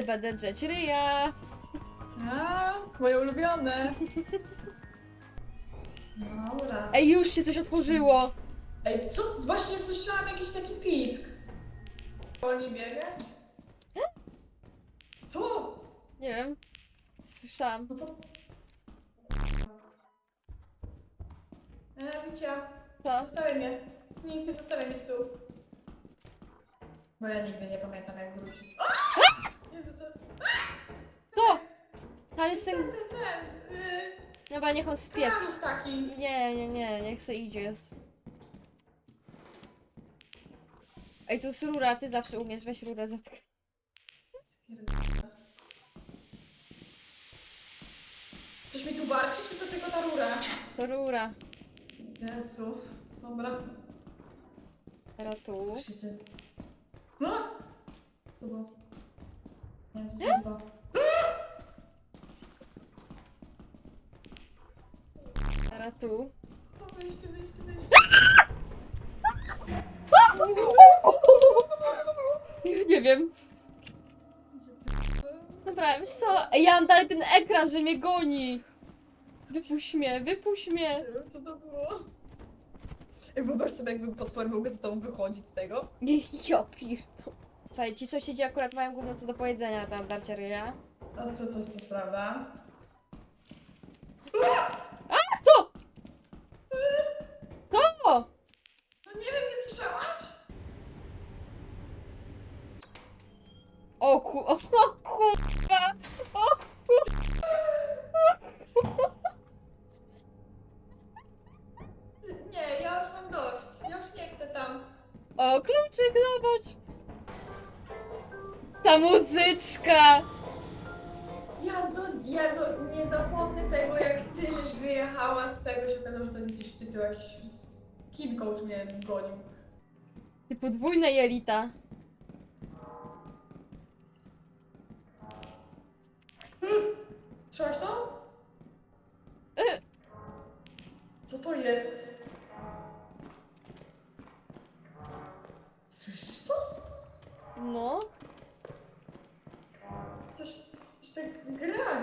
Ale będę drzeć ryja. A, moje ulubione. Dobra. Ej, już się coś otworzyło. Ej, co? Właśnie słyszałam jakiś taki pisk. Wolniej biegać? Co? Nie wiem. Słyszałam. No to... E, Wicia, Co? zostawiaj mnie. Nic nie zostawiaj z tyłu. Bo ja nigdy nie pamiętam jak wrócić. Co? Tam jest ten... Ten, y, Dobra, niech on spieprz. krawus taki. Nie, nie, nie, niech se idzie. Ej, tu jest rura, ty zawsze umiesz, weź rurę zatk. Coś mi tu warczy, czy to tylko ta rura? To rura. Jezu. Dobra. Teraz tu. No! Co było? Nie co się odbywa. Teraz tu. O, wyjście, wyjście, wyjście. Nie wiem. Dobra, wiesz co? Ej, ja mam dalej ten ekran, że mnie goni. Wypuść mnie, wypuść mnie. Nie wiem, co to było. Ej, wyobraź sobie, jakby potwory mogły za tobą wychodzić z tego. Ja pierdolę. Słuchaj, ci sąsiedzi akurat mają gówno co do powiedzenia na temat darcia ryja. A co, coś, coś, prawda? Co? Co? No nie wiem, nie słyszałaś? O ku... O, o kurwa! O Nie, ja już mam dość. Ja już nie chcę tam. O, kluczyk, zobacz! Ta muzyczka! Ja do, ja do, nie zapomnę tego, jak ty żeś wyjechała z tego, się okazało, że to nie jesteś ty, to jakiś skin coach mnie gonił. Ty podwójna jelita. Słyszałaś to? E. Co to jest? Słyszysz to? No. Coś, tak gra.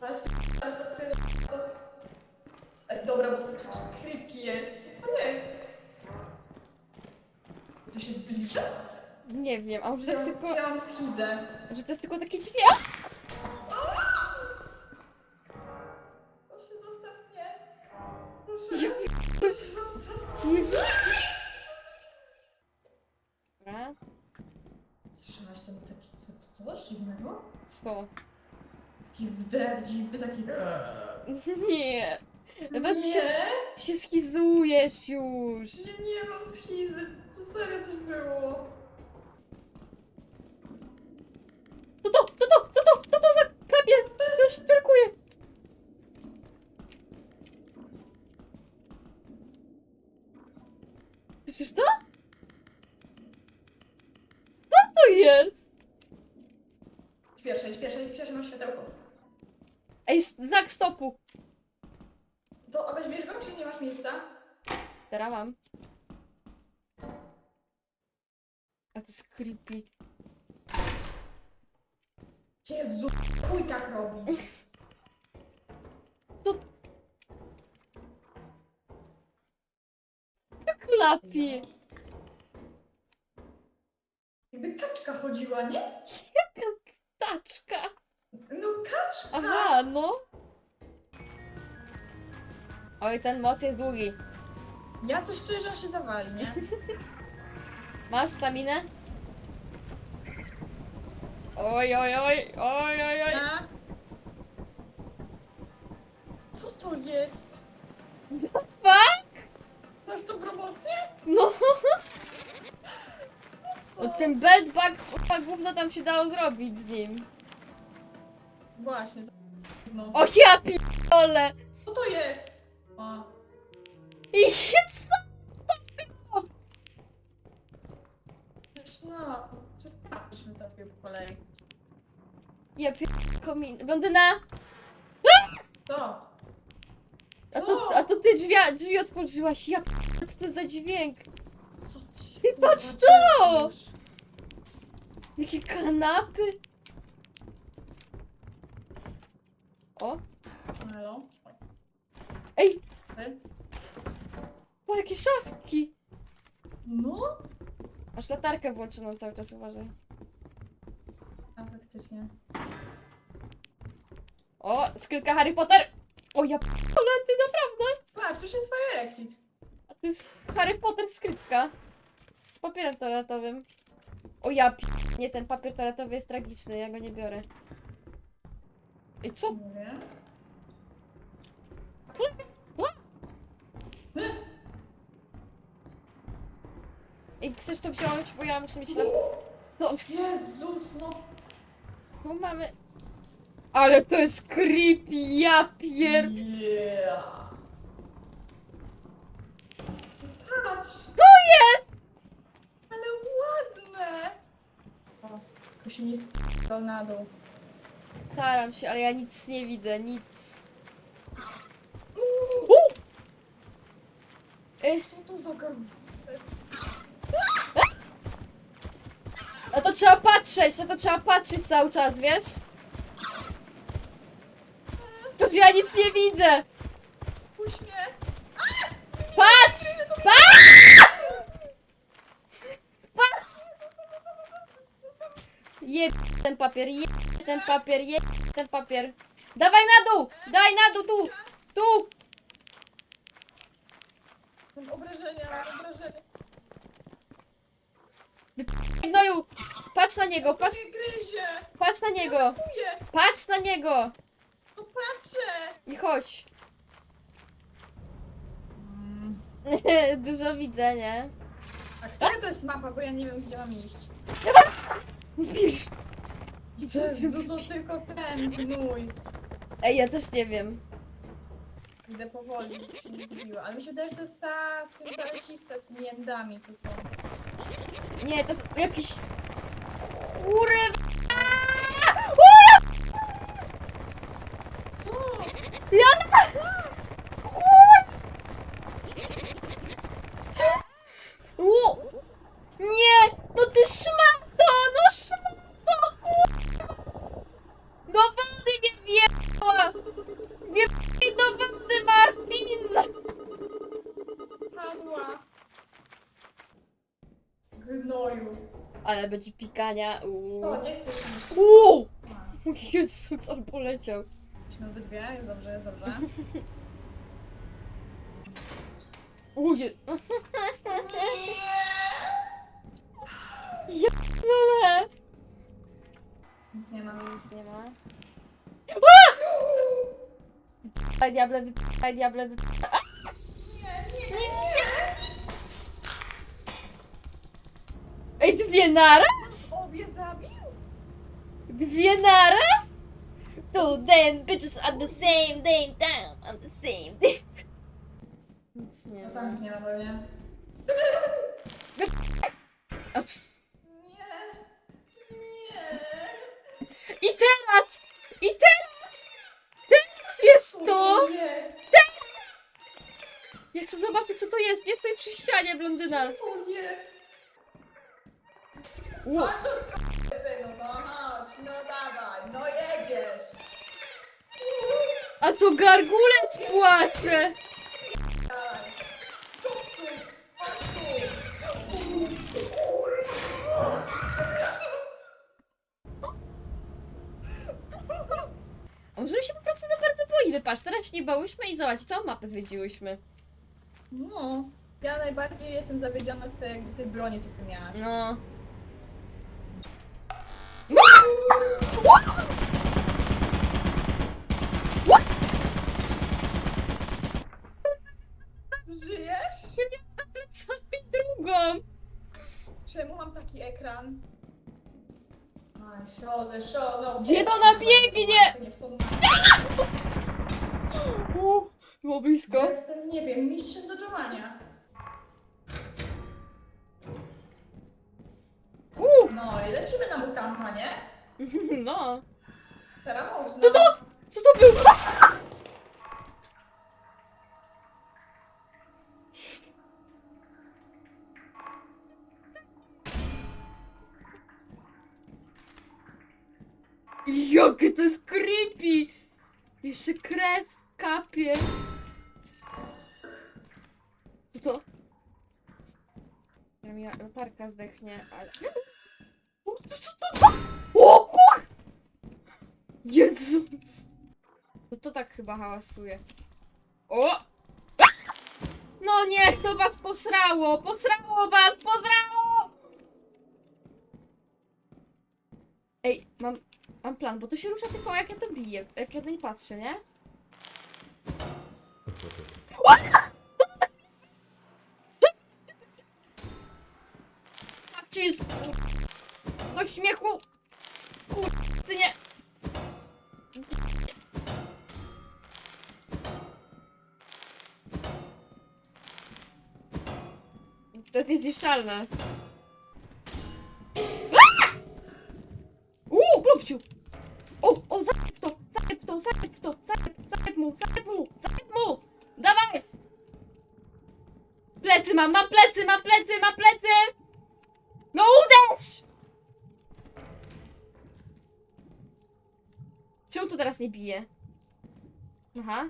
Dobra, to twoje- to- Ej, Dobra, bo to taki creepy jest. Co to jest? To się zbliża? Nie wiem, a może to jest Chciałam, tylko... chciałam schizę. Że to jest tylko taki dźwięk? Proszę, Dobra. Słyszałaś tam taki co, co, coś dziwnego? Co? Taki wdech dziwny, taki... Nie. Nawet się, Nie, ty się schizujesz już. nie, nie mam schizy. To serio coś było. Co to? Co to? Co to? Co to za klapie? Coś szpilkuje. Słyszysz to? Co to jest? Śpieszę, śpieszę, śpieszę, mam światełko. Znak stopu. To, a weźmiesz go, czy nie masz miejsca? Teraz mam. A to jest creepy. Jezu, chuj tak robi. Klapie. Jakby kaczka chodziła, nie? Jaka taczka. No kaczka! Aha, no. Oj, ten most jest długi. Ja coś czuję, że on się zawali, nie? Masz staminę? Oj, oj, oj, oj, oj, oj. A? Co to jest? Fuck? Masz tą promocję? No. No ten beltbag, kurwa, gówno tam się dało zrobić z nim. Właśnie. to- No. O ja pierdolę. Co to jest? I co? No, przestań. Idźmy to po kolei. Ja pier... komin... Blondyna! To! A to, a to ty drzwi, drzwi otworzyłaś. Ja pier... co to za dźwięk? Co ty? Ty patrz to! Jakie kanapy? O, Halo? ej, Ty? o jakie szafki! No? Masz latarkę włączoną cały czas, uważaj. A faktycznie. O, skrytka Harry Potter! O ja p- ale ty naprawdę? Patrz, tu jest Fire Exit. A to jest Harry Potter skrytka. Z papierem toaletowym. O ja p... Nie, ten papier toaletowy jest tragiczny, ja go nie biorę. I co? Mówię. Ej, chcesz to wziąć, bo ja muszę mieć na... No, Jezus, no. tu mamy... Ale to jest creepy, ja pier... Yeah. Patrz! Ale ładne! O, tylko się nie sp***ał na dół. Staram się, ale ja nic nie widzę, nic. Ej, Co to za. Na to trzeba patrzeć, na to trzeba patrzeć cały czas, wiesz? To, że ja nic nie widzę! Puść mnie! Patrz! Patrz! Patrz! Jeb ten papier, jeb ten papier, jeb ten papier. Dawaj na dół! Daj na dół, tu! Tu! Mam obrażenia, mam obrażenia. Gnoju! Patrz na niego, patrz, Nie gryzie! patrz na niego! Kuję! Patrz na niego! No patrzę! I chodź. Dużo widzę, nie? A która to jest mapa, bo ja nie wiem gdzie mam iść. Wiesz. Jezu, to tylko ten gnój. Ej, ja też nie wiem. Idę powoli, się nie zgubiła. Ale mi się wydaje, że to jest ta z tym kalesista, z tymi jędami, co są. Nie, to jest jakiś... Kurwa! O, Co? ja... O! Nie! No ty szmato! No szmato! kurwa! Do wody mnie wjechała! Nie wjechaj do wody, Martin! Padła. Gnoju. Ale będzie pikania. Uuu. To, gdzie chcesz iść? Uuu! A, Jezus, on poleciał. Jesteśmy obydwie, jest dobrze, jest dobrze. Uje... Ale... Nic nie ma. Nic nie ma. Daj diable, wypij, diable, wypij. Nie, nie, Nie, nie. Ej, dwie naraz? Obie zabił? Dwie naraz? Two damn bitches at the same damn time, on the same day. Nic nie No ma. tam nic nie ma pewnie. Nie. Nie. I teraz! I teraz! Teraz jest to! Jest? Ja chcę zobaczyć, co to jest. Nie stoi przy ścianie, blondyna. Co jest? Z synu? No chodź, no dawaj, no jedziesz. A to gargulec płacze! Dawaj. Kupcu, chodź tu. A może my się po prostu no bardzo boimy, patrz, teraz się nie bałyśmy i zobacz, całą mapę zwiedziłyśmy. No, ja najbardziej jestem zawiedziona z tej, tej broni, co ty miałaś. No. Żyjesz? Plecami drugą! Czemu mam taki ekran? Aj, szone, szone. Gdzie to ona biegnie? Nie w tą... Uh, było blisko. Jestem, nie wiem, mistrzem do dżowania. Uh, No i lecimy na mutanta, nie? No. Teraz można. Co to? Jakie to jest creepy! Jeszcze krew kapie. Co to? Ja mi latarka zdechnie, ale... O, to co to? O kur... Jezus! To to tak chyba hałasuje. O! No nie, to was posrało! Posrało was! Posrało! Ej, mam, mam plan, bo to się rusza tylko jak ja to biję, jak ja na nie patrzę, nie? Tak ci jest do śmiechu! Skurczynie! To jest niezniszczalne. Plecy mam, mam plecy, mam plecy, mam plecy! No uderz! Czemu to teraz nie bije? Aha.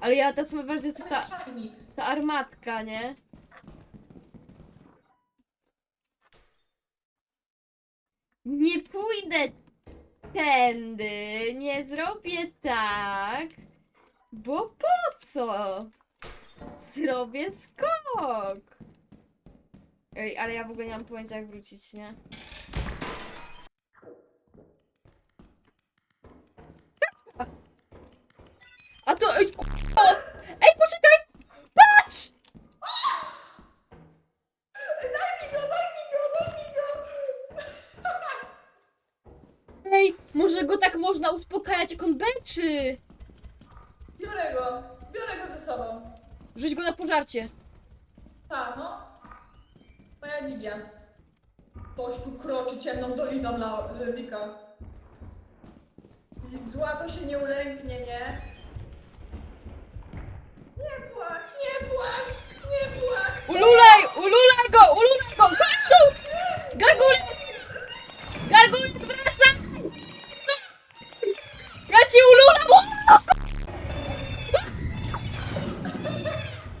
Ale ja teraz mam wrażenie, że to jest ta, ta armatka, nie? Nie pójdę tędy, nie zrobię tak, bo po co? Zrobię skok. Ej, ale ja w ogóle nie mam pojęcia jak wrócić, nie? A to... Ej, k***o! Ej, poczekaj! Patrz! Daj mi go, daj mi go, daj mi go! Ej, może go tak można uspokajać, jak on beczy! Rzuć go na pożarcie. Tak, no. Moja dzidzia. Ktoś tu kroczy ciemną doliną na Lewika. I zła to się nie ulęknie, nie? Nie płacz, nie płacz, nie płacz! Ululaj! Ululaj go! Ululaj go! Chodź tu! Gargulaj! Gargulaj!